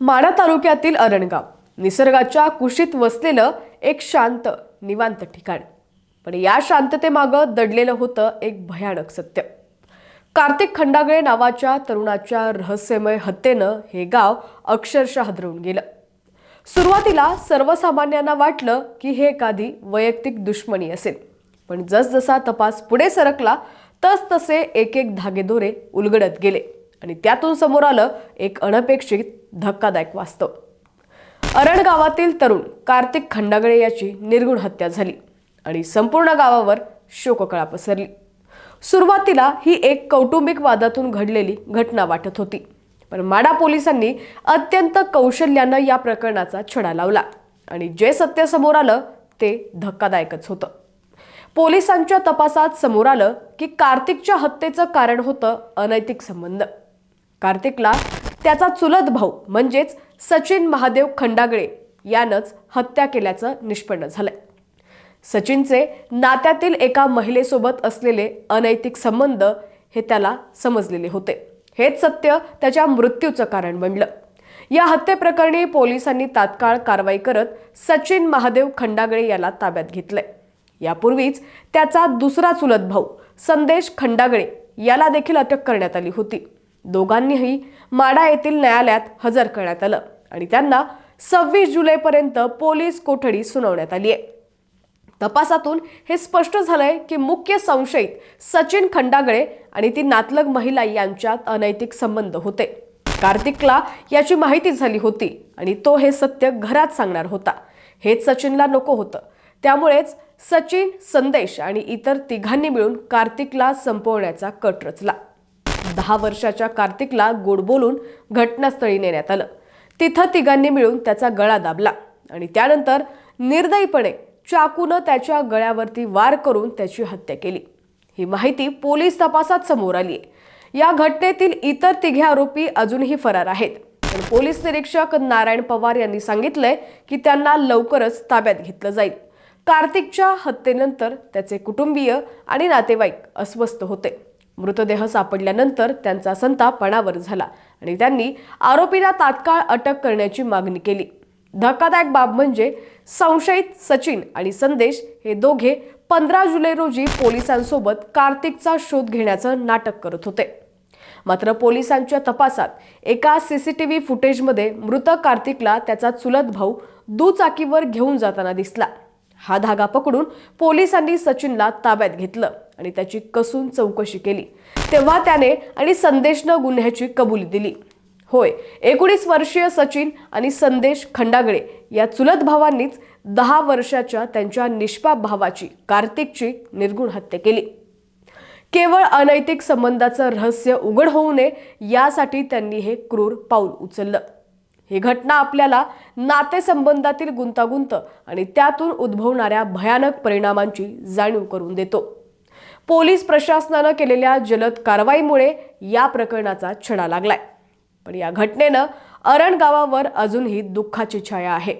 माढा तालुक्यातील अरणगाव. निसर्गाच्या कुशीत वसलेलं एक शांत निवांत ठिकाण. पण या शांततेमागं दडलेलं होतं एक भयानक सत्य. कार्तिक खंडागळे नावाच्या तरुणाच्या रहस्यमय हत्येनं हे गाव अक्षरशः हादरवून गेलं. सुरुवातीला सर्वसामान्यांना वाटलं की हे एखादी वैयक्तिक दुश्मनी असेल. पण जसजसा तपास पुढे सरकला तस तसे एक एक धागेदोरे उलगडत गेले. आणि त्यातून समोर आलं एक अनपेक्षित धक्कादायक वास्तव. अरण गावातील तरुण कार्तिक खंडागळे याची निर्गुण हत्या झाली आणि संपूर्ण गावावर शोककळा पसरली. सुरुवातीला ही एक कौटुंबिक वादातून घडलेली घटना वाटत होती पण माडा पोलिसांनी अत्यंत कौशल्यानं या प्रकरणाचा छडा लावला आणि जे सत्य समोर आलं ते धक्कादायकच होतं. पोलिसांच्या तपासात समोर आलं की कार्तिकच्या हत्येचं कारण होतं अनैतिक संबंध. कार्तिकला त्याचा चुलत भाऊ म्हणजेच सचिन महादेव खंडागळे यानंच हत्या केल्याचं निष्पन्न झालंय. सचिनचे नात्यातील एका महिलेसोबत असलेले अनैतिक संबंध हे त्याला समजलेले होते. हेच सत्य त्याच्या मृत्यूचं कारण बनलं. या हत्येप्रकरणी पोलिसांनी तात्काळ कारवाई करत सचिन महादेव खंडागळे याला ताब्यात घेतलंय. यापूर्वीच त्याचा दुसरा चुलत भाऊ संदेश खंडागळे याला देखील अटक करण्यात आली होती. दोघांनीही माडा येथील न्यायालयात हजर करण्यात आलं आणि त्यांना सव्वीस जुलैपर्यंत पोलीस कोठडी सुनावण्यात आली आहे तपासातून हे स्पष्ट झालंय की मुख्य संशयित सचिन खंडागळे आणि ती नातलग महिला यांच्यात अनैतिक संबंध होते. कार्तिकला याची माहिती झाली होती आणि तो हे सत्य घरात सांगणार होता. हेच सचिनला नको होतं. त्यामुळेच सचिन संदेश आणि इतर तिघांनी मिळून कार्तिकला संपवण्याचा कट रचला. दहा वर्षाच्या कार्तिकला गोड बोलून घटनास्थळी नेण्यात आलं. तिथं तिघांनी मिळून त्याचा गळा दाबला आणि त्यानंतर निर्दयीपणे चाकूनं त्याच्या गळ्यावरती वार करून त्याची हत्या केली. ही माहिती पोलीस तपासात समोर आली आहे या घटनेतील इतर तिघे आरोपी अजूनही फरार आहेत. पण पोलीस निरीक्षक नारायण पवार यांनी सांगितलंय की त्यांना लवकरच ताब्यात घेतलं जाईल. कार्तिकच्या हत्येनंतर त्याचे कुटुंबीय आणि नातेवाईक अस्वस्थ होते. मृतदेह सापडल्यानंतर त्यांचा संताप पणावर झाला आणि त्यांनी आरोपीला तात्काळ अटक करण्याची मागणी केली. धक्कादायक बाब म्हणजे संशयित सचिन आणि संदेश हे दोघे पंधरा जुलै रोजी पोलिसांसोबत कार्तिकचा शोध घेण्याचं नाटक करत होते. मात्र पोलिसांच्या तपासात एका सीसीटीव्ही फुटेजमध्ये मृत कार्तिकला त्याचा चुलत भाऊ दुचाकीवर घेऊन जाताना दिसला. हा धागा पकडून पोलिसांनी सचिनला ताब्यात घेतलं. आणि त्याची कसून चौकशी केली. तेव्हा त्याने आणि संदेशनं गुन्ह्याची कबुली दिली. होय एकोणीस वर्षीय सचिन आणि संदेश खंडागळे या चुलत भावांनीच दहा वर्षाच्या त्यांच्या निष्पाप भावाची कार्तिकची निर्गुण हत्या केली. केवळ अनैतिक संबंधाचं रहस्य उघड होऊ नये यासाठी त्यांनी हे क्रूर पाऊल उचललं. ही घटना आपल्याला नातेसंबंधातील गुंतागुंत आणि त्यातून उद्भवणाऱ्या भयानक परिणामांची जाणीव करून देतो. पोलीस प्रशासनानं केलेल्या जलद कारवाईमुळे या प्रकरणाचा छडा लागलाय. पण या घटनेनं अरण गावावर अजूनही दुःखाची छाया आहे.